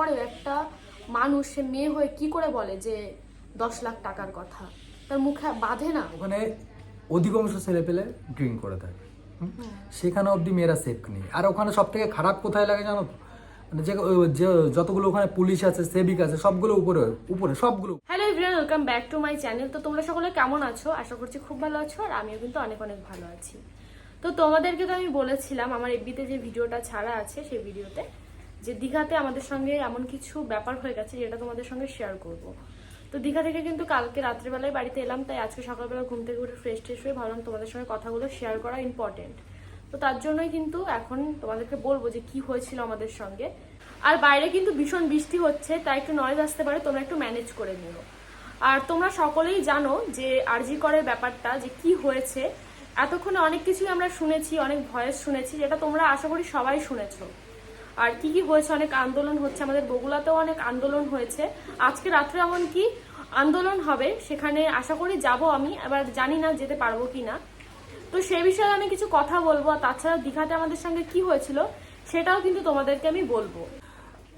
পরে একটা মানুষ সে মেয়ে হয়ে কি করে বলে যে দশ লাখ টাকার কথা? তার মুখে বাঁধে না। ওখানে অধিকাংশ ছেলে পেলে ড্রিঙ্ক করে থাকে। সেখানে অবধি মেয়েরা সেফ নেই। আর ওখানে সব থেকে খারাপ কোথায় লাগে জানো তো? মানে যে যতগুলো ওখানে পুলিশ আছে সেবিক আছে সবগুলো উপরে উপরে সবগুলো। Hello everyone welcome back to my channel তো তোমরা সকলে কেমন আছো? আশা করছি খুব ভালো আছো আর আমিও কিন্তু অনেক অনেক ভালো আছি। তো তোমাদেরকে তো আমি বলেছিলাম আমার এফবিতে যে ভিডিওটা ছাড়া আছে সেই ভিডিওতে যে দীঘাতে আমাদের সঙ্গে এমন কিছু ব্যাপার হয়ে গেছে যেটা তোমাদের সঙ্গে শেয়ার করব। তো দীঘা থেকে কিন্তু কালকে রাত্রেবেলায় বাড়িতে এলাম, তাই আজকে সকালবেলা ঘুম থেকে উঠে ফ্রেশ ট্রেশ হয়ে ভাবলাম তোমাদের সঙ্গে কথাগুলো শেয়ার করা ইম্পর্টেন্ট তো তার জন্যই কিন্তু এখন তোমাদেরকে বলব যে কি হয়েছিল আমাদের সঙ্গে। আর বাইরে কিন্তু ভীষণ বৃষ্টি হচ্ছে, তাই একটু নয়েজ আসতে পারে, তোমরা একটু ম্যানেজ করে নিও। আর তোমরা সকলেই জানো যে আরজি করের ব্যাপারটা, যে কি হয়েছে। এতক্ষণে অনেক কিছুই আমরা শুনেছি, অনেক ভয়েস শুনেছি, যেটা তোমরা আশা করি সবাই শুনেছো। আর কি কি হয়েছে? অনেক আন্দোলন হচ্ছে। আমাদের বগুলাতেও অনেক আন্দোলন হয়েছে। আজকে রাত্রে এমন কি আন্দোলন হবে সেখানে আশা করি যাব আমি, এবার জানি না যেতে পারব কি না তো সে বিষয়ে আমি কিছু কথা বলব, আর তাছাড়া দীঘাতে আমাদের সঙ্গে কি হয়েছিল সেটাও কিন্তু তোমাদেরকে আমি বলব।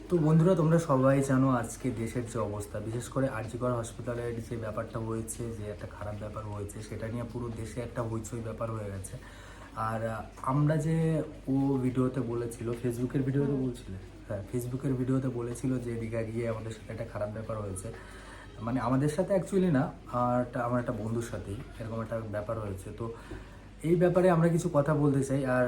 তো বন্ধুরা, তোমরা সবাই জানো আজকে দেশের যে অবস্থা। বিশেষ করে আরজিকর হসপিটালের যে ব্যাপারটা হয়েছে, যে একটা খারাপ ব্যাপার হয়েছে, সেটা নিয়ে পুরো দেশে একটা হইচই ব্যাপার হয়ে গেছে। আর আমরা যে ও ভিডিওতে বলেছিল, ফেসবুকের ভিডিওতে বলছিল হ্যাঁ ফেসবুকের ভিডিওতে বলেছিল যে দীঘা গিয়ে আমাদের সাথে একটা খারাপ ব্যাপার হয়েছে। মানে আমাদের সাথে অ্যাকচুয়ালি না, আর আমার একটা বন্ধুর সাথেই এরকম একটা ব্যাপার হয়েছে। তো এই ব্যাপারে আমরা কিছু কথা বলতে চাই, আর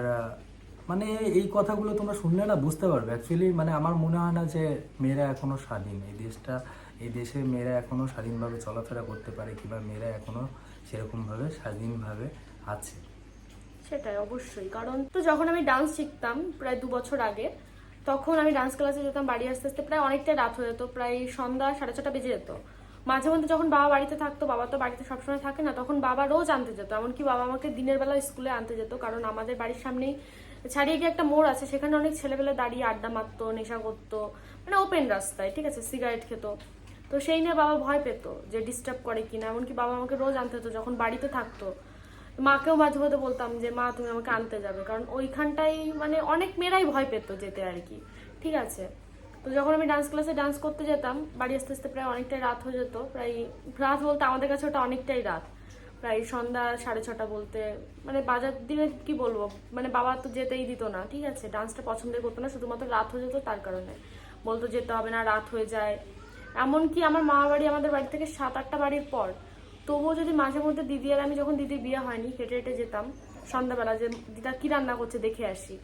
মানে এই কথাগুলো তোমরা শুনলে না বুঝতে পারবে। অ্যাকচুয়ালি মানে আমার মনে হয় না যে মেয়েরা এখনও স্বাধীন। এই দেশটা, এই দেশে মেয়েরা এখনও স্বাধীনভাবে চলাফেরা করতে পারে কিংবা মেয়েরা এখনও সেরকমভাবে স্বাধীনভাবে আছে। সেটাই, অবশ্যই। কারণ তো যখন আমি ডান্স শিখতাম প্রায় দু বছর আগে, তখন আমি ডান্স ক্লাসে যেতাম বাড়ি আসতে আসতে প্রায় অনেকটাই রাত হয়ে যেত, প্রায় সন্ধ্যা সাড়ে ছটা বেজে যেত। মাঝে মধ্যে যখন বাবা বাড়িতে থাকতো, বাবা তো বাড়িতে সবসময় থাকে না, তখন বাবা রোজ আনতে যেত, এমনকি বাবা আমাকে দিনের বেলা স্কুলে আনতে যেত, কারণ আমাদের বাড়ির সামনেই ছাড়িয়ে গিয়ে একটা মোড় আছে, সেখানে অনেক ছেলেবেলা দাঁড়িয়ে আড্ডা মারতো, নেশা করতো মানে ওপেন রাস্তায়, ঠিক আছে সিগারেট খেত। তো সেই নিয়ে বাবা ভয় পেতো যে ডিস্টার্ব করে কিনা, এমনকি বাবা আমাকে রোজ আনতে হতো, যখন বাড়িতে থাকতো। মাকেও মাঝে মধ্যে বলতাম যে, মা, তুমি আমাকে আনতে যাবে। কারণ ওইখানটাই মানে অনেক মেয়েরাই ভয় পেত যেতে আর কি। ঠিক আছে? তো যখন আমি ডান্স ক্লাসে ডান্স করতে যেতাম, বাড়ি আস্তে আস্তে প্রায় অনেকটাই রাত হয়ে যেত। প্রায় রাত বলতে আমাদের কাছে ওটা অনেকটাই রাত। প্রায় সন্ধ্যা সাড়ে ছটা বলতে মানে বাজার দিনে কি বলব? মানে বাবা তো যেতেই দিত না, ঠিক আছে? ডান্সটা পছন্দ করতো না, শুধুমাত্র রাত হয়ে যেত তার কারণে। বলতো যেতে হবে না, রাত হয়ে যায়। এমনকি আমার মা বাড়ি আমাদের বাড়ি থেকে সাত আটটা বাড়ির পর তবুও যদি মাঝে মধ্যে দিদি আর আমি যখন দিদির বিয়ে হয়নি, হেঁটে হেঁটে যেতাম সন্ধ্যাবেলা যে, দিদা কি রান্না করছে দেখে আসি।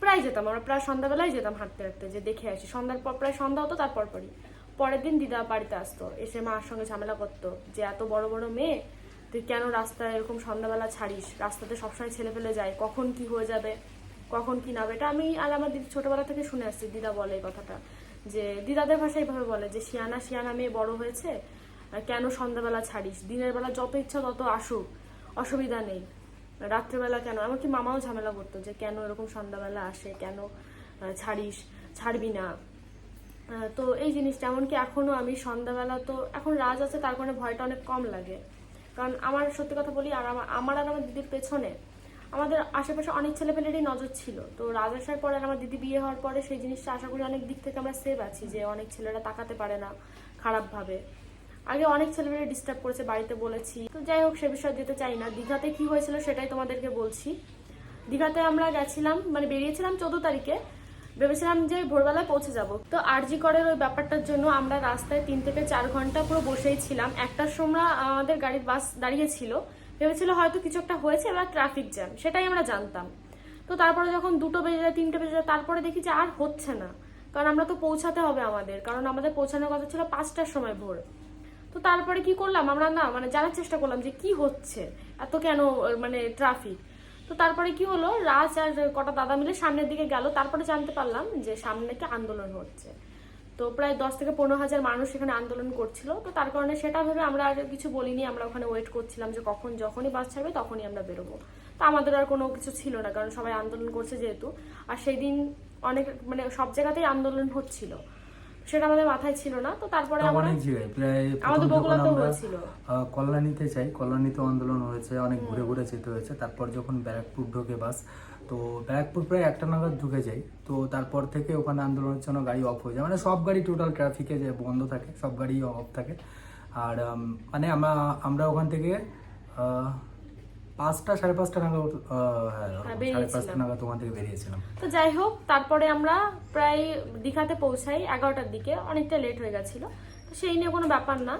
প্রায় যেতাম, আমরা প্রায় সন্ধ্যাবেলায় যেতাম হাঁটতে হাঁটতে যে, দেখে আসি। সন্ধ্যার পর, প্রায় সন্ধ্যা হতো, তারপর পরই। পরের দিন দিদা বাড়িতে আসতো, এসে মার সঙ্গে ঝামেলা করতো যে, এত বড় বড় মেয়ে, তুই কেন রাস্তায় এরকম সন্ধ্যাবেলা ছাড়িস? রাস্তাতে সবসময় ছেলে ফেলে যায়, কখন কি হয়ে যাবে? কখন কি নাবে এটা আমি আর আমার দিদি ছোটবেলা থেকে শুনে আসছি, দিদা বলে এই কথাটা। যে, দিদাদের ভাষায় এইভাবে বলে যে, শিয়ানা শিয়ানা মেয়ে বড় হয়েছে কেন সন্ধ্যাবেলা ছাড়িস? দিনের বেলা যত ইচ্ছা তত আসুক। অসুবিধা নেই। রাত্রেবেলা কেন? এমনকি মামাও ঝামেলা করতো যে কেন এরকম সন্ধ্যাবেলা আসে, কেন ছাড়িস? ছাড়বি না। তো এই জিনিসটা। এমনকি এখনও আমি সন্ধ্যাবেলা তো এখন রাজ আছে, তার কারণে ভয়টা অনেক কম লাগে। কারণ আমার সত্যি কথা বলি, আর আমার আর আমার দিদির পেছনে আমাদের আশেপাশে অনেক ছেলেপেলেরই নজর ছিল। তো রাজ আসার পরে আমার দিদি বিয়ে হওয়ার পরে সেই জিনিসটা আশা করি অনেক দিক থেকে আমরা সেভ আছি যে অনেক ছেলেরা তাকাতে পারে না খারাপভাবে। আগে অনেক ছেলেমেয়ে ডিস্টার্ব করেছে বাড়িতে বলেছি। তো যাই হোক, সে বিষয়ে যেতে চাই না। দীঘাতে কি হয়েছিল সেটাই তোমাদেরকে বলছি। দীঘাতে আমরা গেছিলাম মানে বেরিয়েছিলাম চোদ্দ তারিখে। ভেবেছিলাম যে ভোরবেলায় পৌঁছে যাব। তো আরজি করের ওই ব্যাপারটার জন্য আমরা রাস্তায় তিন থেকে চার ঘণ্টা পুরো বসেই ছিলাম। একটার সময় আমাদের গাড়ির বাস দাঁড়িয়েছিল ভেবেছিল হয়তো কিছু একটা হয়েছে, এবার ট্রাফিক জ্যাম সেটাই আমরা জানতাম। তো তারপরে যখন দুটো বেজে যায়, তিনটে বেজে যায়, তারপরে দেখি যে আর হচ্ছে না। কারণ আমরা তো পৌঁছাতে হবে আমাদের। কারণ আমাদের পৌঁছানোর কথা ছিল পাঁচটার সময় ভোর। তো তারপরে কি করলাম? আমরা না মানে জানার চেষ্টা করলাম যে কি হচ্ছে? এত কেন মানে ট্রাফিক তো তারপরে কি হলো? রাজ আর কটা দাদা মিলে সামনের দিকে গেল। তারপরে জানতে পারলাম যে সামনে নাকি আন্দোলন হচ্ছে। তো প্রায় দশ থেকে পনেরো হাজার মানুষ এখানে আন্দোলন করছিল। তো তার কারণে সেটা ভেবে আমরা আর কিছু বলিনি। আমরা ওখানে ওয়েট করছিলাম যে কখন যখনই বাস ছাড়বে তখনই আমরা বেরোবো। তো আমাদের আর কোনো কিছু ছিল না, কারণ সবাই আন্দোলন করছে যেহেতু। আর সেই দিন অনেক মানে সব জায়গাতেই আন্দোলন হচ্ছিল। সেটা আমাদের মাথায় ছিল না তো তারপরে অনেক জায়গায় প্রায় আমাদের হয়েছিল। কল্যাণীতে যাই কল্যাণীতে আন্দোলন হয়েছে অনেক ঘুরে ঘুরে যেতে হয়েছে। তারপর যখন ব্যারাকপুর ঢোকে বাস তো ব্যারাকপুর প্রায় একটা নাগাদ ঢুকে যাই তো তারপর থেকে ওখানে আন্দোলনের জন্য গাড়ি অফ হয়ে যায়। মানে সব গাড়ি টোটাল ট্রাফিকে যে বন্ধ থাকে সব গাড়ি অফ থাকে। আর মানে আমরা আমরা ওখান থেকে পাঁচটা সাড়ে পাঁচটা নাগাদ হ্যাঁ সাড়ে পাঁচটা নাগাদ ওখান থেকে বেরিয়েছিলাম। তো যাই হোক তারপরে আমরা প্রায় দীঘাতে পৌঁছাই এগারোটার দিকে। অনেকটা লেট হয়ে গেছিল। তো সেই নিয়ে কোনো ব্যাপার না।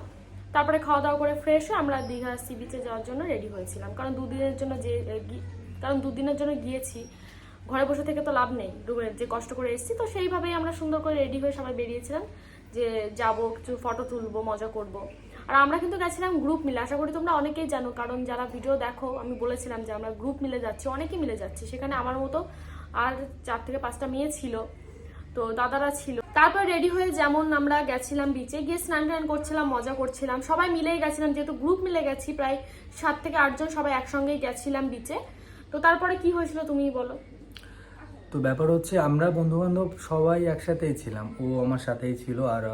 তারপরে খাওয়া দাওয়া করে ফ্রেশ হয়ে আমরা দীঘা সি বিচে যাওয়ার জন্য রেডি হয়েছিলাম। কারণ দুদিনের জন্য যে কারণ দুদিনের জন্য গিয়েছি। ঘরে বসে থেকে তো লাভ নেই। রুমের যে কষ্ট করে এসেছি তো সেইভাবেই আমরা সুন্দর করে রেডি হয়ে সবাই বেরিয়েছিলাম যে যাব কিছু ফটো তুলবো মজা করব। আর আমরা কিন্তু গেছিলাম গ্রুপ মিলে। আশা করি তোমরা অনেকেই জানো, কারণ যারা ভিডিও দেখো, আমি বলেছিলাম যে আমরা গ্রুপ মিলে যাচ্ছি, অনেকেই মিলে যাচ্ছি। সেখানে আমার মতো আর চার থেকে পাঁচটা মেয়ে ছিল, তো দাদারা ছিল। তারপর রেডি হয়ে যেমন আমরা গেছিলাম বিচে গিয়ে স্নান টান করছিলাম, মজা করছিলাম। সবাই মিলেই গেছিলাম, যেহেতু গ্রুপ মিলে গেছি, প্রায় সাত থেকে আটজন সবাই একসঙ্গেই গেছিলাম বিচে তো তারপরে কি হয়েছিল তুমি বলো? তো ব্যাপার হচ্ছে আমরা বন্ধু বান্ধব সবাই একসাথেই ছিলাম, ও আমার সাথেই ছিল আর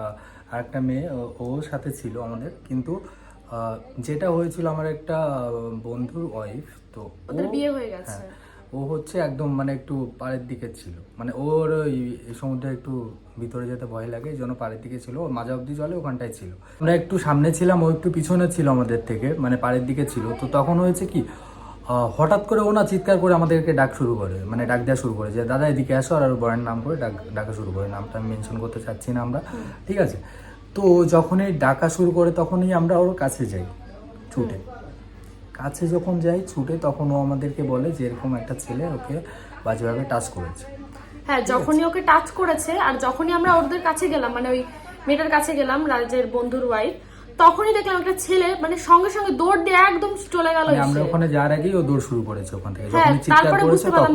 আহ, আরেকটা মেয়ে ও- সাথে ছিল আমাদের। কিন্তু যেটা হয়েছিল আমার একটা বন্ধুর ওয়াইফ তো ওদের বিয়ে হয়ে গেছে। হ্যাঁ, ও হচ্ছে একদম মানে একটু পাড়ের দিকে ছিল। মানে ওর ওই সমুদ্রে একটু ভিতরে যেতে ভয় লাগে এই জন্য পাড়ের দিকে ছিল। ও মাঝা অব্দি জলে ওখানটায় ছিল। আমরা একটু সামনে ছিলাম ও একটু পিছনে ছিল আমাদের থেকে মানে পাড়ের দিকে ছিল। তো তখন হয়েছে কি হঠাৎ করে ও না চিৎকার করে আমাদেরকে ডাক শুরু করে মানে ডাক দেওয়া শুরু করে যে দাদা এদিকে আসো আর ওর বয়ের নাম করে ডাক ডাকা শুরু করে। নামটা আমি মেনশন করতে চাচ্ছি না আমরা ঠিক আছে? তো যখনই ডাকা শুরু করে তখনই আমরা ওর কাছে যাই ছুটে। কাছে যখন যাই ছুটে তখন ও আমাদেরকে বলে যে এরকম একটা ছেলে ওকে বাজেভাবে টাচ করেছে। হ্যাঁ যখনই ওকে টাচ করেছে আর যখনই আমরা ওদের কাছে গেলাম মানে ওই মেয়েটার কাছে গেলাম রাজের বন্ধুর ওয়াইফ তখনই দেখলাম একটা ছেলে মানে সঙ্গে সঙ্গে দৌড় দিয়ে একদম চলে গেল মানে আমরা ওখানে যাওয়ার আগেই ও দৌড় শুরু করেছে ওখান থেকে। হ্যাঁ, চিৎকার করেছে তখন।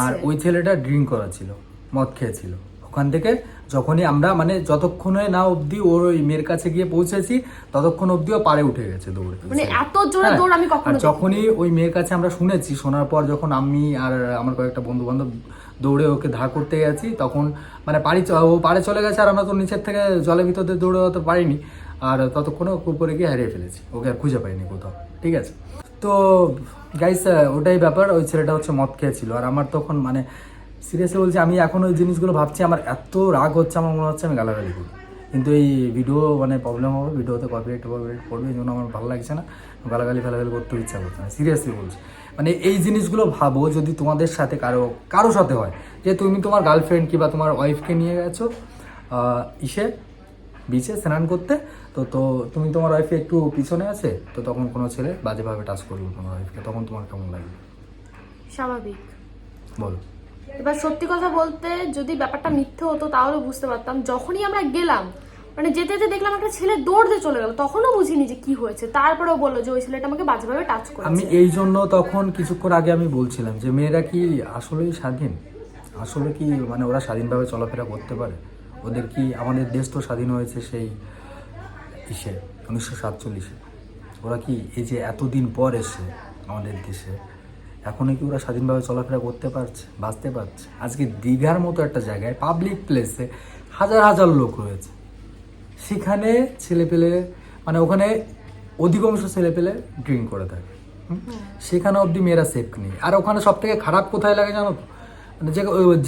আর ওই ছেলেটা ড্রিঙ্ক করা ছিল মদ খেয়েছিল। ওখান থেকে যখনই আমরা মানে যতক্ষণে না অবধি ওর ওই মেয়ের কাছে গিয়ে পৌঁছেছি ততক্ষণ অবধি ও পারে উঠে গেছে দৌড়ে। মানে এত জোরে হ্যাঁ, দৌড় আমি কখনো আর যখনই ওই মেয়ের কাছে আমরা শুনেছি শোনার পর যখন আমি আর আমার কয়েকটা বন্ধু বান্ধব দৌড়ে ওকে ধার করতে গেছি তখন মানে পাড়ি ও পাড়ে চলে গেছে আর আমরা তো নিচের থেকে জলের ভিতর দিয়ে দৌড়ে পারিনি। আর ততক্ষণে উপরে গিয়ে হারিয়ে ফেলেছি। ওকে আর খুঁজে পাইনি কোথাও। ঠিক আছে? তো গাইস ওটাই ব্যাপার। ওই ছেলেটা হচ্ছে মদ খেয়েছিল। আর আমার তখন মানে সিরিয়াসলি বলছি, আমি এখন ওই জিনিসগুলো ভাবছি, আমার এত রাগ হচ্ছে, আমার মনে হচ্ছে আমি গালাগালি করি। কিন্তু এই ভিডিও মানে প্রবলেম হবে ভিডিওতে কপিরাইট কপিরাইট করবে এই জন্য আমার ভালো লাগছে না। গালাগালি, ফালাগালি করতে ইচ্ছা করছে না। সিরিয়াসলি বলছি। মানে এই জিনিসগুলো ভাবো, যদি তোমাদের সাথে কারও কারও সাথে হয়। যে তুমি তোমার গার্লফ্রেন্ড কিংবা তোমার ওয়াইফকে নিয়ে গেছো ইসে বিচে স্নান করতে তো তো তুমি তোমার ওয়াইফে একটু পিছনে আছে? তো তখন কোনো ছেলে বাজেভাবে টাচ করল তোমার ওয়াইফকে তখন তোমার কেমন লাগবে? স্বাভাবিক। বলো। এবার সত্যি কথা বলতে যদি ব্যাপারটা মিথ্যে হতো তাহলে বুঝতে পারতাম। যখনই আমরা গেলাম মানে যেতে যেতে দেখলাম একটা ছেলে দৌড় দিয়ে চলে গেল তখনও বুঝিনি যে কি হয়েছে। তারপরেও বলল যে ওই ছেলেটা আমাকে বাজেভাবে টাচ করে আমি এই জন্য তখন কিছুক্ষণ আগে আমি বলছিলাম যে মেয়েরা কি আসলেই স্বাধীন? আসলে কি মানে ওরা স্বাধীনভাবে চলাফেরা করতে পারে? ওদের কি আমাদের দেশ তো স্বাধীন হয়েছে সেই ইসে উনিশশো সাতচল্লিশে। ওরা কি এই যে এতদিন পর এসে আমাদের দেশে এখনও কি ওরা স্বাধীনভাবে চলাফেরা করতে পারছে বাঁচতে পারছে? আজকে দীঘার মতো একটা জায়গায় পাবলিক প্লেসে হাজার হাজার লোক রয়েছে। সেখানে ছেলেপেলে মানে ওখানে অধিকাংশ ছেলেপেলে ড্রিঙ্ক করে থাকে? সেখানে অবধি মেয়েরা সেফ নেই। আর ওখানে সব থেকে খারাপ কোথায় লাগে জানো তো? মানে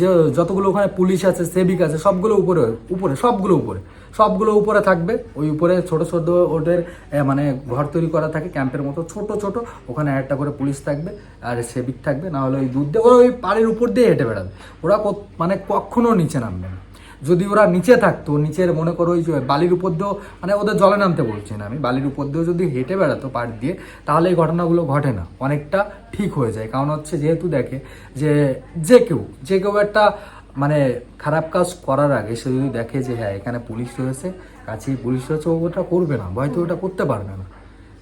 যে যতগুলো ওখানে পুলিশ আছে সেভিক আছে সবগুলো উপরে উপরে সবগুলো উপরে। সবগুলো উপরে থাকবে। ওই উপরে ছোট ছোট ওদের মানে ঘর তৈরি করা থাকে, ক্যাম্পের মতো ছোট ছোট। ওখানে একটা করে পুলিশ থাকবে, আর সেবিক থাকবে। না হলে ওই দুধ দিয়ে, ওরা ওই পাড়ের উপর দিয়ে হেঁটে বেড়াবে। ওরা মানে কখনো নিচে নামবে না। যদি ওরা নিচে থাকতো, নিচের মনে করো ওই বালির উপর দিয়েও মানে ওদের জলে নামতে বলছি না আমি, বালির উপর দিয়েও যদি হেঁটে বেড়াতো পাড় দিয়ে, তাহলে এই ঘটনাগুলো ঘটে না। অনেকটা ঠিক হয়ে যায়। কারণ হচ্ছে যেহেতু দেখে যে যে কেউ যে কেউ একটা মানে খারাপ কাজ করার আগে সে যদি দেখে যে হ্যাঁ এখানে পুলিশ রয়েছে কাছেই পুলিশ রয়েছে ওটা করবে না হয়তো ওটা করতে পারবে না।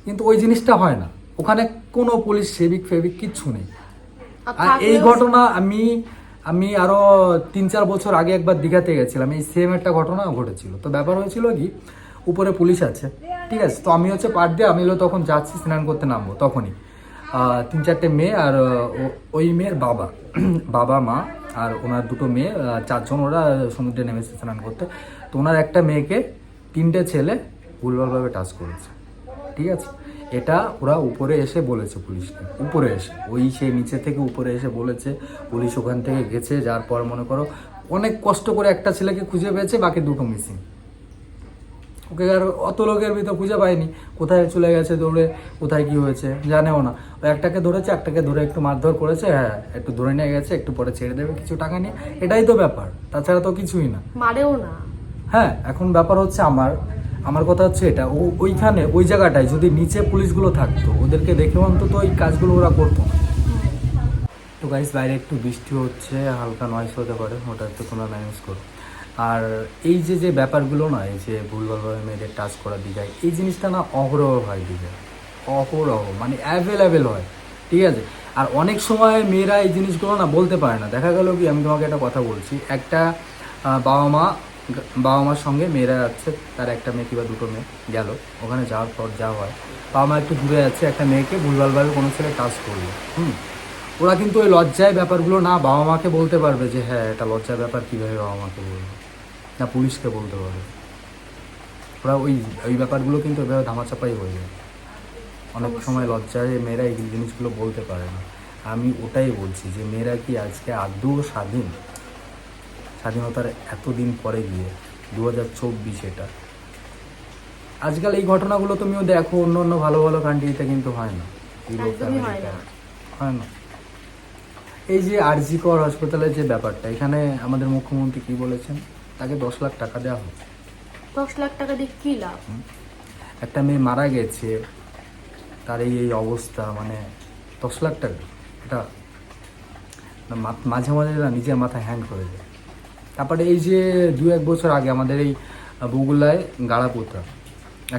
কিন্তু ওই জিনিসটা হয় না। ওখানে কোনো পুলিশ সেবিক ফেবিক কিচ্ছু নেই। আর এই ঘটনা আমি আমি আরও তিন চার বছর আগে একবার দীঘাতে গেছিলাম। এই সেম একটা ঘটনা ঘটেছিল। তো ব্যাপার হয়েছিল কি উপরে পুলিশ আছে ঠিক আছে? তো আমি হচ্ছে পার দিয়ে আমি হলো তখন যাচ্ছি স্নান করতে নামবো তখনই। তিন চারটে মেয়ে আর ওই মেয়ের বাবা। বাবা মা আর ওনার দুটো মেয়ে চারজন ওরা সমুদ্রে নেমেছে স্নান করতে। তো ওনার একটা মেয়েকে তিনটে ছেলে ভুলভালভাবে টাচ করেছে। ঠিক আছে? এটা ওরা উপরে এসে বলেছে পুলিশকে। উপরে এসে। ওই সে নিচে থেকে উপরে এসে বলেছে, পুলিশ ওখান থেকে গেছে, যার পর মনে করো অনেক কষ্ট করে একটা ছেলেকে খুঁজে পেয়েছে, বাকি দুটো মিসিং ওকে আর অত লোকের ভিতর খুঁজে পায়নি কোথায় চলে গেছে দৌড়ে কোথায় কি হয়েছে জানেও না। ও একটাকে ধরেছে একটাকে ধরে একটু মারধর করেছে হ্যাঁ একটু ধরে নিয়ে গেছে একটু পরে ছেড়ে দেবে কিছু টাকা নিয়ে। এটাই তো ব্যাপার তাছাড়া তো কিছুই না। মারেও না। হ্যাঁ এখন ব্যাপার হচ্ছে আমার আমার কথা হচ্ছে এটা ও ওইখানে ওই জায়গাটায় যদি নিচে পুলিশগুলো থাকতো ওদেরকে দেখে অন্তত ওই কাজগুলো ওরা করতো না। তো গাইস বাইরে একটু বৃষ্টি হচ্ছে হালকা নয়েস হতে পারে ওটা একটু তোমরা ম্যানেজ করো। আর এই যে যে ব্যাপারগুলো না, এই যে ভুলভালভাবে মেয়েদের টাচ করা দিঘায়, এই জিনিসটা না অহরহ হয় দিঘায়। অহরহ মানে অ্যাভেলেবেল হয়, ঠিক আছে? আর অনেক সময় মেয়েরা এই জিনিসগুলো না বলতে পারে না। দেখা গেল কি, আমি তোমাকে একটা কথা বলছি। একটা বাবা মা, বাবা মার সঙ্গে মেয়েরা যাচ্ছে তার একটা মেয়ে কিংবা দুটো মেয়ে গেল। ওখানে যাওয়ার পর যা হয়, বাবা মা একটু দূরে যাচ্ছে একটা মেয়েকে ভুলভালভাবে কোনো ছেলে টাচ করল হুম? ওরা কিন্তু ওই লজ্জায় ব্যাপারগুলো না বাবা মাকে বলতে পারবে যে হ্যাঁ এটা লজ্জার ব্যাপার, কীভাবে বাবা মাকে বলব? না পুলিশকে বলতে পারবে ওরা ওই ওই ব্যাপারগুলো কিন্তু এভাবে ধামাচাপাই হয়ে যায়। অনেক সময় লজ্জায় মেয়েরা এই জিনিসগুলো বলতে পারে না। আমি ওটাই বলছি যে মেয়েরা কি আজকে আদৌ স্বাধীন? স্বাধীনতার এতদিন পরে গিয়ে দু হাজার চব্বিশ এটা। আজকাল এই ঘটনাগুলো তুমিও দেখো অন্য অন্য ভালো ভালো কান্ট্রিতে কিন্তু হয় না। হয় না। হয় না। এই যে আরজি কর হাসপাতালের যে ব্যাপারটা এখানে আমাদের মুখ্যমন্ত্রী কি বলেছেন? তাকে দশ লাখ টাকা দেওয়া হোক। দশ লাখ টাকা দিয়ে কি লাভ? একটা মেয়ে মারা গেছে তার এই এই অবস্থা মানে দশ লাখ টাকা। এটা মাঝে মাঝে না নিজের মাথায় হ্যাং করে যায়। তারপরে এই যে দু এক বছর আগে আমাদের এই বগুলায় গাড়াপোতা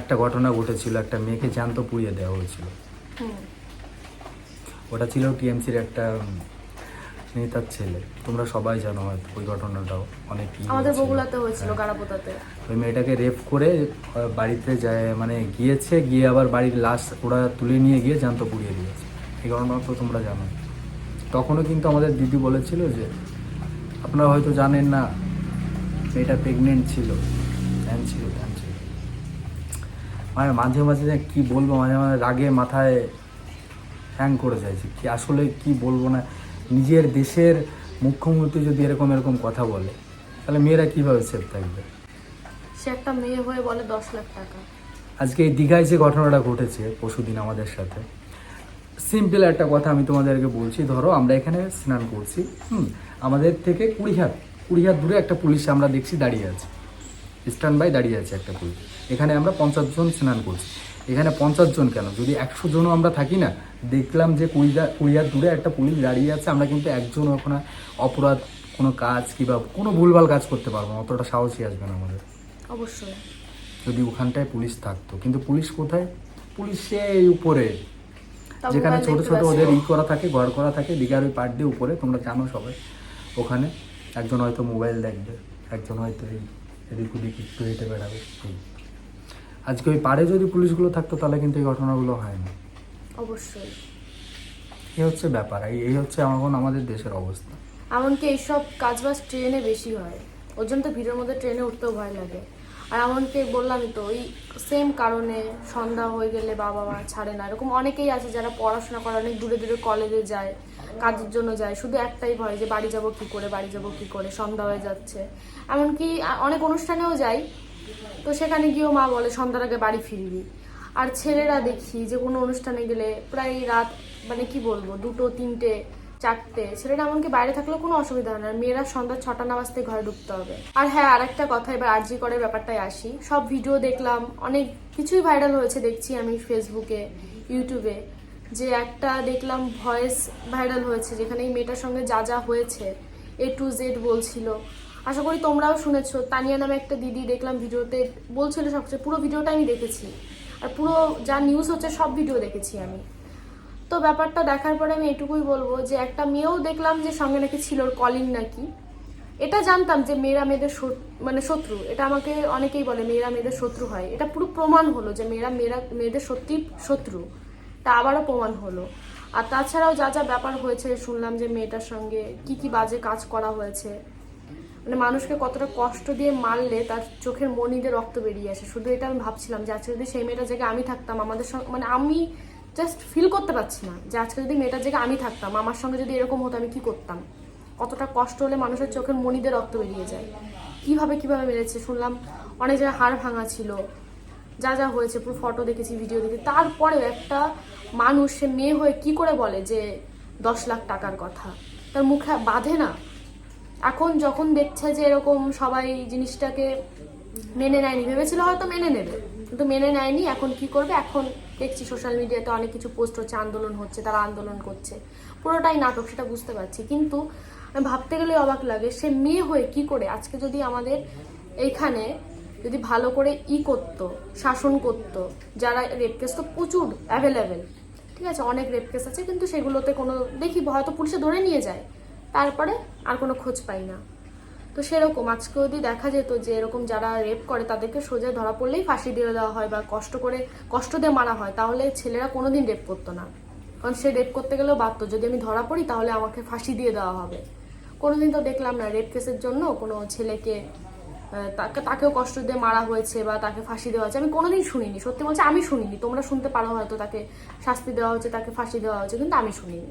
একটা ঘটনা ঘটেছিল একটা মেয়েকে জ্যান্ত পুড়িয়ে দেওয়া হয়েছিল। ওটা ছিল টিএমসির একটা নেতার ছেলে। তোমরা সবাই জানো হয়তো ওই ঘটনাটাও অনেক আমাদের হয়েছিল। বগুলাতে হয়েছিল হ্যাঁ। ওই মেয়েটাকে রেপ করে বাড়িতে যায় মানে গিয়েছে গিয়ে আবার বাড়ির লাশ ওরা তুলে নিয়ে গিয়ে জ্যান্ত পুড়িয়ে দিয়েছে। এই ঘটনা তো তোমরা জানো। তখনও কিন্তু আমাদের দিদি বলেছিল যে আপনারা হয়তো জানেন না মেয়েটা প্রেগনেন্ট ছিল ধ্যান ছিল ধ্যান ছিল। মানে মাঝে মাঝে কী বলব মাঝে মাঝে রাগে মাথায় হ্যাং করে যাইছে কি আসলে কি বলব না। নিজের দেশের মুখ্যমন্ত্রী যদি এরকম এরকম কথা বলে তাহলে মেয়েরা কীভাবে সেফ থাকবে? সে একটা মেয়ে হয়ে বলে দশ লাখ টাকা। আজকে এই দীঘায় যে ঘটনাটা ঘটেছে পরশুদিন আমাদের সাথে সিম্পল একটা কথা আমি তোমাদেরকে বলছি ধরো আমরা এখানে স্নান করছি হুম আমাদের থেকে কুড়ি হাত কুড়ি হাত দূরে একটা পুলিশ আমরা দেখছি দাঁড়িয়ে আছে। স্ট্যান্ড বাই দাঁড়িয়ে আছে একটা পুলিশ। এখানে আমরা পঞ্চাশ জন স্নান করছি। এখানে পঞ্চাশ জন কেন? যদি একশো জনও আমরা থাকি না দেখলাম যে কুড়ি হা- কুড়ি দূরে একটা পুলিশ দাঁড়িয়ে আছে আমরা কিন্তু একজন ওখানে অপরাধ কোনো কাজ কিংবা কোনো ভুলভাল কাজ করতে পারব না অতটা সাহসই আসবে না আমাদের। অবশ্যই। যদি ওখানটায় পুলিশ থাকতো কিন্তু পুলিশ কোথায়? পুলিশ সেই উপরে। যেখানে ছোট ছোট ওদের ই করা থাকে ঘর করা থাকে দিঘার ওই দিয়ে উপরে তোমরা জানো সবাই। ওখানে একজন হয়তো মোবাইল দেখবে একজন হয়তো এই এদিক ওদিক একটু হেঁটে বেড়াবে। আজকে ওই পাড়ে যদি পুলিশগুলো থাকতো তাহলে কিন্তু এই ঘটনাগুলো হয় না অবশ্যই। এই হচ্ছে ব্যাপার এই এই হচ্ছে এখন আমাদের দেশের অবস্থা। এমনকি এইসব কাজ বাজ ট্রেনে বেশি হয়। ওর জন্য তো ভিড়ের মধ্যে ট্রেনে উঠতেও ভয় লাগে। আর এমনকি বললামই তো ওই সেম কারণে সন্ধ্যা হয়ে গেলে বাবা মা ছাড়ে না। এরকম অনেকেই আছে যারা পড়াশোনা করে অনেক দূরে দূরে কলেজে যায় কাজের জন্য যায়। শুধু একটাই ভয় যে বাড়ি যাব কি করে বাড়ি যাব কি করে সন্ধ্যা হয়ে যাচ্ছে। এমনকি অনেক অনুষ্ঠানেও যাই তো সেখানে গিয়েও মা বলে, সন্ধ্যার আগে বাড়ি ফিরবি। আর ছেলেরা দেখি যে কোনো অনুষ্ঠানে গেলে প্রায় রাত মানে কি বলব, দুটো, তিনটে, চারটে, ছেলেরা এমনকি বাইরে থাকলেও কোনো অসুবিধা হয় না। মেয়েরা সন্ধ্যা ছটা না বাজতে ঘরে ঢুকতে হবে। আর হ্যাঁ আরেকটা কথা, এবার আরজি করে ব্যাপারটায় আসি। সব ভিডিও দেখলাম, অনেক কিছুই ভাইরাল হয়েছে দেখছি আমি ফেসবুকে ইউটিউবে যে একটা দেখলাম ভয়েস ভাইরাল হয়েছে, যেখানে এই মেয়েটার সঙ্গে যা যা হয়েছে এ টু জেড বলছিল। আশা করি তোমরাও শুনেছো। তানিয়া নামে একটা দিদি দেখলাম ভিডিওতে বলছিল সবচেয়ে পুরো ভিডিওটা আমি দেখেছি। আর পুরো যা নিউজ হচ্ছে সব ভিডিও দেখেছি আমি। তো ব্যাপারটা দেখার পরে আমি এটুকুই বলব যে একটা মেয়েও দেখলাম যে সঙ্গে নাকি ছিল ওর কলিং নাকি। এটা জানতাম যে মেয়েরা মেয়েদের মানে শত্রু। এটা আমাকে অনেকেই বলে মেয়েরা মেয়েদের শত্রু হয়। এটা পুরো প্রমাণ হলো যে মেয়েরা মেয়েরা মেয়েদের সত্যি শত্রু। তা আবারও প্রমাণ হলো। আর তাছাড়াও যা যা ব্যাপার হয়েছে, শুনলাম যে মেয়েটার সঙ্গে কি কি বাজে কাজ করা হয়েছে। মানে মানুষকে কতটা কষ্ট দিয়ে মারলে তার চোখের মনিতে রক্ত বেরিয়ে আসে। শুধু এটা আমি ভাবছিলাম যে আজকে যদি সেই মেয়েটার জায়গায় আমি থাকতাম, আমাদের সঙ্গে মানে আমি জাস্ট ফিল করতে পারছি না যে আজকে যদি মেয়েটার জায়গায় আমি থাকতাম, আমার সঙ্গে যদি এরকম হতো আমি কি করতাম? কতটা কষ্ট হলে মানুষের চোখের মনিতে রক্ত বেরিয়ে যায়? কীভাবে কীভাবে মেরেছে? শুনলাম অনেক জায়গায় হাড় ভাঙা ছিল। যা যা হয়েছে, পুরো ফটো দেখেছি ভিডিও দেখেছি। তারপরেও একটা মানুষ, সে মেয়ে হয়ে কি করে বলে যে দশ লাখ টাকার কথা? তার মুখে বাঁধে না? এখন যখন দেখছে যে এরকম সবাই জিনিসটাকে মেনে নেয়নি, ভেবেছিল হয়তো মেনে নেবে, কিন্তু মেনে নেয়নি, এখন কি করবে? এখন দেখছি সোশ্যাল মিডিয়াতে অনেক কিছু পোস্ট হচ্ছে, আন্দোলন হচ্ছে, তারা আন্দোলন করছে। পুরোটাই নাটক, সেটা বুঝতে পারছি। কিন্তু ভাবতে গেলে অবাক লাগে, সে মেয়ে হয়ে কি করে আজকে যদি আমাদের এইখানে যদি ভালো করে ই করতো, শাসন করতো, যারা রেপ কেস তো প্রচুর অ্যাভেলেবেল ঠিক আছে? অনেক রেপ কেস আছে, কিন্তু সেগুলোতে কোনো, দেখি, হয়তো পুলিশে ধরে নিয়ে যায়। তারপরে আর কোনো খোঁজ পাই না। তো সেরকম আজকে যদি দেখা যেত যে এরকম যারা রেপ করে তাদেরকে সোজা ধরা পড়লেই ফাঁসি দিয়ে দেওয়া হয় বা কষ্ট করে, কষ্ট দিয়ে মারা হয়, তাহলে ছেলেরা কোনোদিন রেপ করতো না। কারণ সে রেপ করতে গেলেও বাধ্য, যদি আমি ধরা পড়ি তাহলে আমাকে ফাঁসি দিয়ে দেওয়া হবে। কোনোদিন তো দেখলাম না রেপ কেসের জন্য কোনো ছেলেকে তাকে, তাকেও কষ্ট দিয়ে মারা হয়েছে বা তাকে ফাঁসি দেওয়া হয়েছে। আমি কোনোদিন শুনিনি। সত্যি বলছে আমি শুনিনি। তোমরা শুনতে পারো হয়তো তাকে শাস্তি দেওয়া হচ্ছে তাকে ফাঁসি দেওয়া হচ্ছে কিন্তু আমি শুনিনি।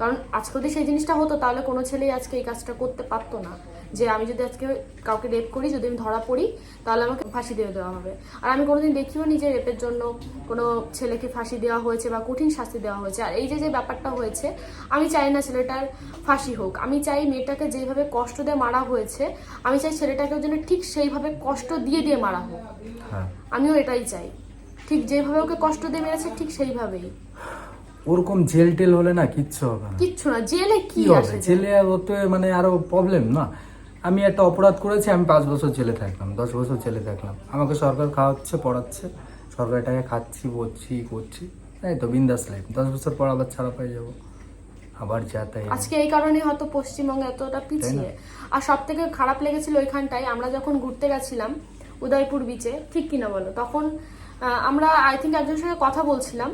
কারণ আজকে যদি সেই জিনিসটা হতো তাহলে কোনো ছেলেই আজকে এই কাজটা করতে পারতো না। যে আমি যদি আজকে কাউকে রেপ করি যদি আমি ধরা পড়ি তাহলে আমাকে ফাঁসি দিয়ে দেওয়া হবে। আর আমি কোনোদিন দেখিও নি যে রেপের জন্য কোনো ছেলেকে ফাঁসি দেওয়া হয়েছে বা কঠিন শাস্তি দেওয়া হয়েছে। আর এই যে যে ব্যাপারটা হয়েছে আমি চাই না ছেলেটার ফাঁসি হোক। আমি চাই মেয়েটাকে যেভাবে কষ্ট দিয়ে মারা হয়েছে আমি চাই ছেলেটাকে যেন ঠিক সেইভাবে কষ্ট দিয়ে দিয়ে মারা হোক। হ্যাঁ। আমিও এটাই চাই। ঠিক যেভাবে ওকে কষ্ট দিয়ে মেরেছে ঠিক সেইভাবেই। ওরকম জেল টেল হলে না কিচ্ছু হবে না। কিচ্ছু না জেলে কি হবে? জেলে? হতে মানে আরও প্রবলেম না। আমি একটা অপরাধ করেছি আমি পাঁচ বছর জেলে থাকলাম দশ বছর জেলে থাকলাম। আমাকে সরকার খাওয়াচ্ছে পড়াচ্ছে সরকারের টাকা খাচ্ছি বলছি করছি। তাই তো বিন্দাস লাইফ দশ বছর পর আবার ছাড়া পেয়ে যাব। আবার যা তাই আজকে এই কারণে হয়তো পশ্চিমবঙ্গ এতটা পিছিয়ে। আর সব থেকে খারাপ লেগেছিল ওইখানটায় আমরা যখন ঘুরতে গেছিলাম উদয়পুর বিচে ঠিক কিনা বলো? তখন আমরা আই থিঙ্ক একজনের সঙ্গে কথা বলছিলাম।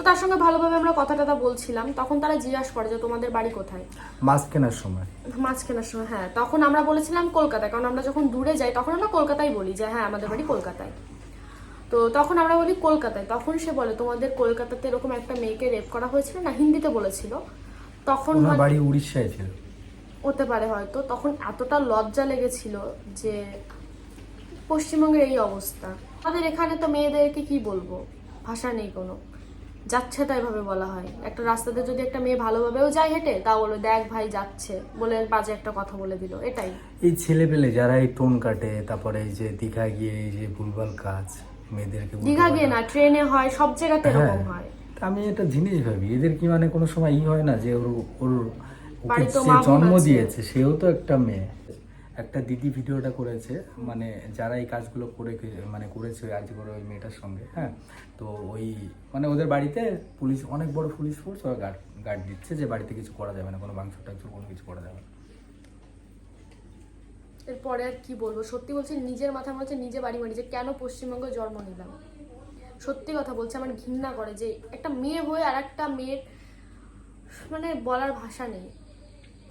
তো তার সঙ্গে ভালোভাবে আমরা কথা টথা বলছিলাম তখন তারা জিজ্ঞাসা করে যে তোমাদের বাড়ি কোথায়? মাছ কেনার সময়। মাছ কেনার সময় হ্যাঁ। তখন আমরা বলেছিলাম কলকাতায় কারণ আমরা যখন দূরে যাই তখন আমরা কলকাতায় বলি যে হ্যাঁ আমাদের বাড়ি কলকাতায়। তো তখন আমরা বলি কলকাতায়। তখন সে বলে তোমাদের কলকাতাতে এরকম একটা মেয়েকে রেপ করা হয়েছিল না? হিন্দিতে বলেছিল। তখন বাড়ি উড়িষ্যায় ছিল। হতে পারে হয়তো। তখন এতটা লজ্জা লেগেছিল যে পশ্চিমবঙ্গের এই অবস্থা। আমাদের এখানে তো মেয়েদেরকে কি বলব? ভাষা নেই কোনো। যাচ্ছে তাই ভাবে বলা হয়। একটা রাস্তাতে যদি একটা মেয়ে ভালোভাবেও যায় হেঁটে তা বলো দেখ ভাই যাচ্ছে। বলে বাজে একটা কথা বলে দিল এটাই। এই ছেলে পেলে যারা এই টোন কাটে তারপরে এই যে দীঘা গিয়ে এই যে ভুলভাল কাজ মেয়েদেরকে দীঘা গিয়ে না ট্রেনে হয় সব জায়গাতে এরকম হ্যাঁ। হয় আমি একটা জিনিস ভাবি এদের কি মানে কোনো সময় ই হয় না যে ওর ওর জন্ম দিয়েছে সেও তো একটা মেয়ে। একটা দিদি ভিডিওটা করেছে মানে যারা এই কাজগুলো করে মানে করেছে ওই আজ করে ওই মেয়েটার সঙ্গে হ্যাঁ? তো ওই মানে ওদের বাড়িতে পুলিশ, অনেক বড় পুলিশ ফোর্স ওরা গার্ড গার্ড দিচ্ছে যে বাড়িতে কিছু করা যাবে না, কোনো মাংস টাংস কোনো কিছু করা যাবে না। এরপরে আর কি বলব? সত্যি বলছি, নিজের মাথায় মনে হচ্ছে নিজে বাড়ি মারি যে কেন পশ্চিমবঙ্গে জন্ম নিলাম? সত্যি কথা বলছে, আমার ঘৃণা করে যে একটা মেয়ে হয়ে আর একটা মেয়ের মানে বলার ভাষা নেই।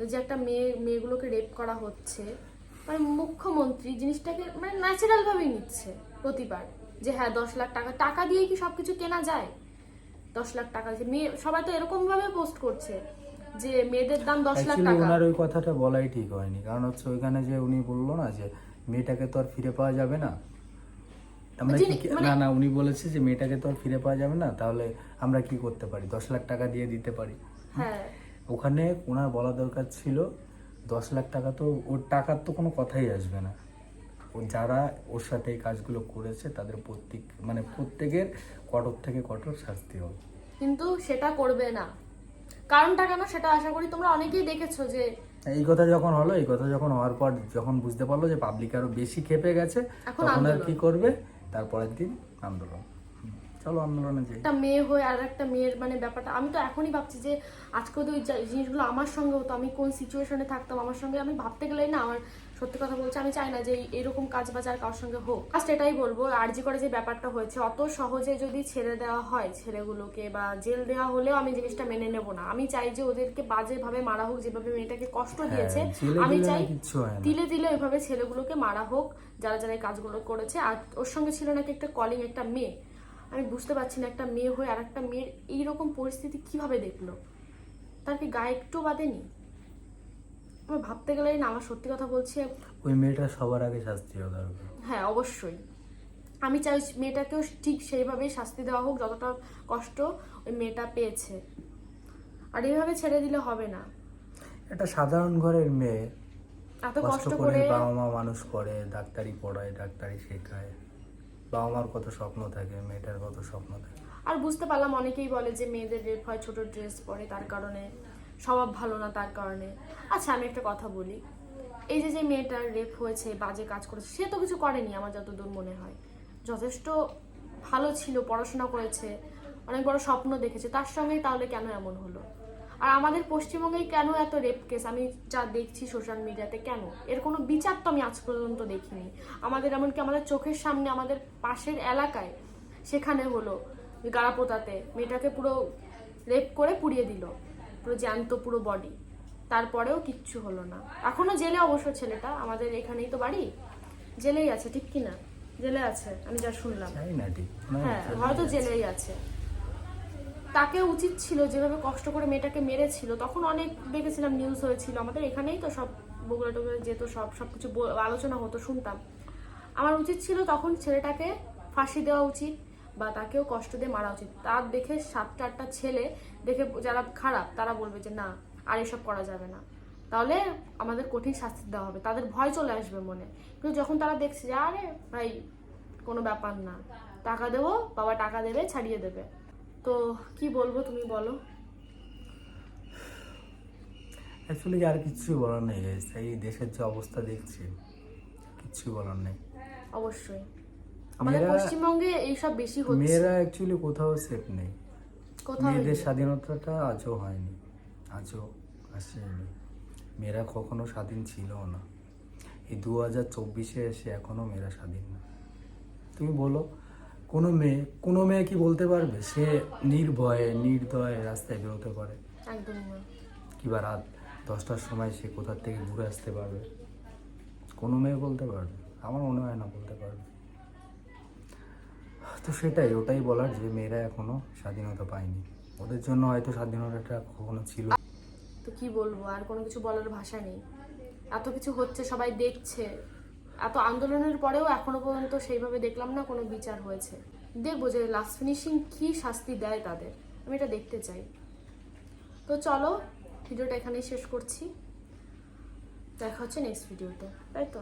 যে একটা মেয়ে, মেয়েগুলোকে রেপ করা হচ্ছে মানে মুখ্যমন্ত্রী জিনিসটাকে মানে ন্যাচারাল ভাবেই নিচ্ছে প্রতিবার। যে হ্যাঁ দশ লাখ টাকা টাকা দিয়ে কি সবকিছু কেনা যায়? দশ লাখ টাকা মেয়ে সবাই তো এরকম ভাবে পোস্ট করছে যে মেয়েদের দাম দশ লাখ টাকা। ওনার ওই কথাটা বলাই ঠিক হয়নি। কারণ হচ্ছে ওইখানে যে উনি বলল না যে মেয়েটাকে তো আর ফিরে পাওয়া যাবে না। আমরা কি মানে- না না উনি বলেছে যে মেয়েটাকে তো আর ফিরে পাওয়া যাবে না তাহলে আমরা কি করতে পারি? দশ লাখ টাকা দিয়ে দিতে পারি। হ্যাঁ। ওখানে ওনার বলা দরকার ছিল দশ লাখ টাকা তো ওর টাকার তো কোনো কথাই আসবে না। ও যারা ওর সাথে এই কাজগুলো করেছে তাদের প্রত্যেক মানে প্রত্যেকের কঠোর থেকে কঠোর শাস্তি হবে। কিন্তু সেটা করবে না। কারণটা কেন সেটা আশা করি তোমরা অনেকেই দেখেছ যে এই কথা যখন হলো এই কথা যখন হওয়ার পর যখন বুঝতে পারল যে পাবলিক আরও বেশি খেপে গেছে তখন আর কি করবে? তারপরের দিন আন্দোলন। চলো আন্দোলনে যাই। একটা মেয়ে হয়ে আর একটা মেয়ের মানে ব্যাপারটা আমি তো এখনই ভাবছি যে আজকে তো ওই জিনিসগুলো আমার সঙ্গে হতো আমি কোন সিচুয়েশনে থাকতাম আমার সঙ্গে আমি ভাবতে গেলেই না আমার সত্যি কথা বলছি আমি চাই না যে এরকম কাজ বাজ আর কারোর সঙ্গে হোক। ফার্স্ট এটাই বলব আরজি করে যে ব্যাপারটা হয়েছে অত সহজে যদি ছেড়ে দেওয়া হয় ছেলেগুলোকে বা জেল দেওয়া হলেও আমি জিনিসটা মেনে নেব না। আমি চাই যে ওদেরকে বাজেভাবে মারা হোক যেভাবে মেয়েটাকে কষ্ট দিয়েছে হ্যাঁ, আমি চাই তিলে তিলে ওইভাবে ছেলেগুলোকে মারা হোক যারা যারা এই কাজগুলো করেছে। আর ওর সঙ্গে ছিল নাকি একটা কলিং একটা মেয়ে। আমি বুঝতে পারছি না একটা মেয়ে হয়ে আর একটা মেয়ের এইরকম পরিস্থিতি কীভাবে দেখল? তার কি গায়ে একটু বাদেনি আমি ভাবতে গেলে না আমার সত্যি কথা বলছি ওই মেয়েটা সবার আগে শাস্তি হওয়া দরকার হ্যাঁ অবশ্যই। আমি চাই মেয়েটাকেও ঠিক সেইভাবেই শাস্তি দেওয়া হোক যতটা কষ্ট ওই মেয়েটা পেয়েছে। আর এইভাবে ছেড়ে দিলে হবে না। একটা সাধারণ ঘরের মেয়ে এত কষ্ট করে বাবা মা মানুষ করে ডাক্তারি পড়ায় ডাক্তারি শেখায়। বাবা মার কত স্বপ্ন থাকে, মেয়েটার কত স্বপ্ন থাকে। আর বুঝতে পারলাম অনেকেই বলে যে মেয়েদের রেপ হয়, ছোট ড্রেস পরে, তার কারণে স্বভাব ভালো না, তার কারণে। আচ্ছা আমি একটা কথা বলি। এই যে যে মেয়েটার রেপ হয়েছে, বাজে কাজ করেছে, সে তো কিছু করেনি আমার যতদূর মনে হয়। যথেষ্ট ভালো ছিল, পড়াশোনা করেছে, অনেক বড় স্বপ্ন দেখেছে, তার সঙ্গেই তাহলে কেন এমন হলো? আর আমাদের পশ্চিমবঙ্গেই কেন এত রেপ কেস আমি যা দেখছি সোশ্যাল মিডিয়াতে কেন? এর কোনো বিচার তো আমি আজ পর্যন্ত দেখিনি। আমাদের এমনকি আমাদের চোখের সামনে আমাদের পাশের এলাকায় সেখানে হলো গাড়াপোতাতে মেয়েটাকে পুরো রেপ করে পুড়িয়ে দিল পুরো জ্যান্ত পুরো বডি তারপরেও কিচ্ছু হলো না। এখনও জেলে অবশ্য ছেলেটা আমাদের এখানেই তো বাড়ি। জেলেই আছে ঠিক কি না জেলে আছে আমি যা শুনলাম। হ্যাঁ হয়তো জেলেই আছে। তাকে উচিত ছিল যেভাবে কষ্ট করে মেয়েটাকে মেরেছিল, তখন অনেক দেখেছিলাম নিউজ হয়েছিল আমাদের, এখানেই তো সব বগুড়া টগুড়া যেত সব সব কিছু আলোচনা হতো, শুনতাম। আমার উচিত ছিল তখন ছেলেটাকে ফাঁসি দেওয়া উচিত বা তাকেও কষ্ট দিয়ে মারা উচিত। তার দেখে সাতটা আটটা ছেলে দেখে যারা খারাপ, তারা বলবে যে না, আর এসব করা যাবে না। তাহলে আমাদের কঠিন শাস্তি দেওয়া হবে, তাদের ভয় চলে আসবে মনে। কিন্তু যখন তারা দেখছে যে, আরে ভাই, কোনো ব্যাপার না। টাকা দেবো, বাবা টাকা দেবে, ছাড়িয়ে দেবে। তো কি বলব তুমি বলো? অ্যাকচুয়ালি আর কিচ্ছুই বলার নেই। এই দেশের যে অবস্থা দেখছি কিচ্ছুই বলার নেই। অবশ্যই। আমাদের মেয়েরা- পশ্চিমবঙ্গে এইসব বেশি হচ্ছে। মেয়েরা অ্যাকচুয়ালি কোথাও সেফ নেই। মেয়েদের স্বাধীনতাটা আজও হয়নি আজও আসেনি। মেয়েরা কখনো স্বাধীন ছিল না। এই দু হাজার চব্বিশে এসে এখনও মেয়েরা স্বাধীন না। তুমি বলো কোনো মেয়ে কোনো মেয়ে কি বলতে পারবে? সে নির্ভয়ে নির্দয়ে রাস্তায় বেরোতে পারে। একদমই না। কিংবা রাত দশটার সময় সে কোথার থেকে ঘুরে আসতে পারবে? কোনো মেয়ে বলতে পারবে? আমার মনে হয় না বলতে পারবে। তো সেটাই ওটাই বলার যে মেয়েরা এখনও স্বাধীনতা পায়নি। ওদের জন্য হয়তো স্বাধীনতাটা কখনো ছিল। তো কি বলব? আর কোনো কিছু বলার ভাষা নেই। এত কিছু হচ্ছে সবাই দেখছে। এত আন্দোলনের পরেও এখনও পর্যন্ত সেইভাবে দেখলাম না কোনো বিচার হয়েছে। দেখব যে লাস্ট ফিনিশিং কি শাস্তি দেয় তাদের। আমি এটা দেখতে চাই। তো চলো, ভিডিওটা এখানেই শেষ করছি। দেখা হচ্ছে নেক্সট ভিডিওতে তাই তো?